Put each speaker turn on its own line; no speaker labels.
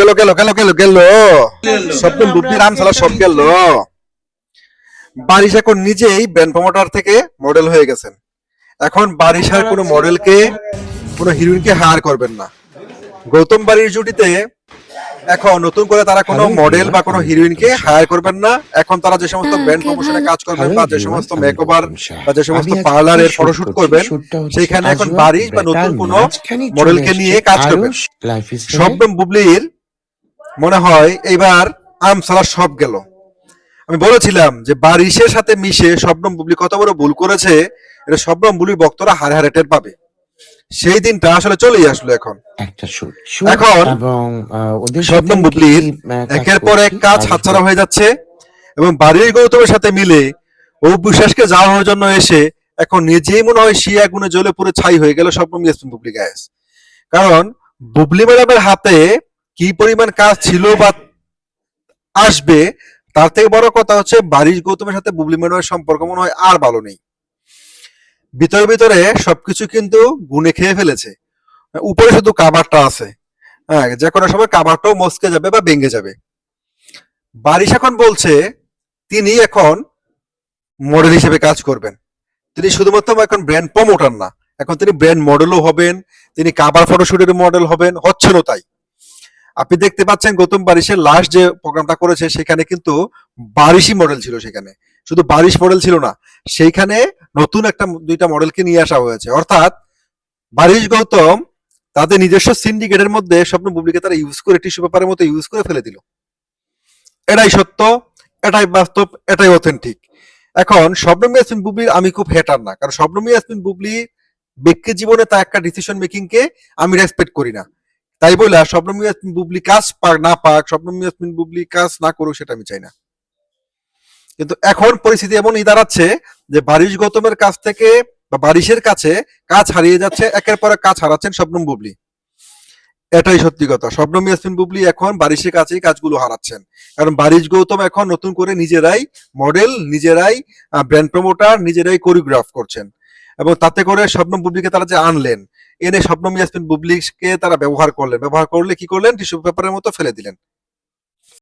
গেল গেল গেল গেল গেল। স্বপ্ন বুদ্ধি রাম সালা সব গেল। বারিশ এখন নিজেই ব্র্যান্ড প্রমোটার থেকে মডেল হয়ে গেছেন। এখন বারিশ আর কোনো মডেলকে কোনো হিরোইনকে হায়ার করবেন না। গৌতম বাড়ির জুটিতে এখন নতুন করে তারা কোনো মডেল বা কোনো হিরোইনকে হায়ার করবেন না। এখন তারা যে সমস্ত ব্র্যান্ড প্রমোশনে কাজ করবেন বা যে সমস্ত মেকওভার বা যে সমস্ত পার্লারের ফটোশুট করবেন সেইখানে এখন বারিশ বা নতুন কোনো মডেলকে নিয়ে কাজ করবেন। শবনম বুবলির মনে হয় এইবার আম সালা সব গেল। আমি বলেছিলাম যে বারিশের সাথে মিশে শবনম বুবলি কত বড় ভুল করেছে এটা শবনম বুবলির ভক্তরা হারে হারে টের পাবে। সেই দিনটা আসলে চলেই আসলো এখন। এখন শবনম বুবলির একের পর এক কাজ হাতছাড়া হয়ে যাচ্ছে এবং বাড়ির গৌতমের সাথে মিলে ও বিশ্বাসকে যাওয়ানোর জন্য এসে এখন নিজেই মনে হয় শিয়া গুণে জ্বলে পুরো ছাই হয়ে গেল স্বপ্ন ইয়াসমিন বুবলি গ্যাস। কারণ বুবলি ম্যাডামের হাতে কি পরিমাণ কাজ ছিল বা আসবে, তার থেকে বড় কথা হচ্ছে বারিশ গৌতমের সাথে বুবলি ম্যাডামের সম্পর্ক মনে হয় আর ভালো নেই। ভিতরে ভিতরে সবকিছু কিন্তু গুনে খেয়ে ফেলেছে। উপরে শুধু কাবারটা আছে। হ্যাঁ যে কোনো সময় কাবারটাও মস্কে যাবে বা ভেঙে যাবে। বারিশ এখন বলছে, তিনি এখন মডেল হিসেবে কাজ করবেন। তিনি শুধুমাত্র এখন ব্র্যান্ড প্রমোটার না, এখন তিনি ব্র্যান্ড মডেলও হবেন, তিনি কাবার ফটোশুটের মডেল হবেন, হচ্ছেনও তাই। আপনি দেখতে পাচ্ছেন গৌতম বারিশের লাস্ট যে প্রোগ্রামটা করেছে, সেখানে কিন্তু বারিশি মডেল ছিল সেখানে। শুধু বারিশ মডেল ছিল না, সেইখানে নতুন একটা দুইটা মডেলকে নিয়ে আসা হয়েছে। অর্থাৎ বারিশ গৌতম তাদের নিজস্ব সিন্ডিকেটের মধ্যে স্বপ্ন বুবলিকে তারা ইউজ করে টিস্যু পেপারের মতো ইউজ করে ফেলে দিল। এটাই সত্য, এটাই বাস্তব, এটাই অথেন্টিক এখন শবনম ইয়াসমিন বুবলির আমি খুব হেটার না, কারণ শবনম ইয়াসমিন বুবলি ব্যক্তি জীবনে তা একটা ডিসিশন মেকিং কে আমি রেসপেক্ট করি না। তাই বলে শবনম ইয়াসমিন বুবলি কাজ পাক না পাক শবনম ইয়াসমিন বুবলি কাজ না করুক সেটা আমি চাই না। কিন্তু এখন পরিস্থিতি এমনই দাঁড়াচ্ছে যে বারিশ গৌতমের কাছ থেকে বা বারিশের কাছে কাজ হারিয়ে যাচ্ছে, একের পর কাজ হারাচ্ছেন স্বপ্নম বুবলি। এটাই সত্যি কথা। শবনম ইয়াসমিন বুবলি এখন বারিশের কাছেই কাজগুলো হারাচ্ছেন। কারণ বারিশ গৌতম এখন নতুন করে নিজেরাই মডেল, নিজেরাই ব্র্যান্ড প্রমোটার নিজেরাই কোরিওগ্রাফ করছেন। এবং তাতে করে স্বপ্নম বুবলিকে তারা যে আনলেন এনে স্বপ্ন ইয়াসমিন বুবলিকে তারা ব্যবহার করলেন। ব্যবহার করলে কি করলেন? টিস্যু পেপারের মতো ফেলে দিলেন।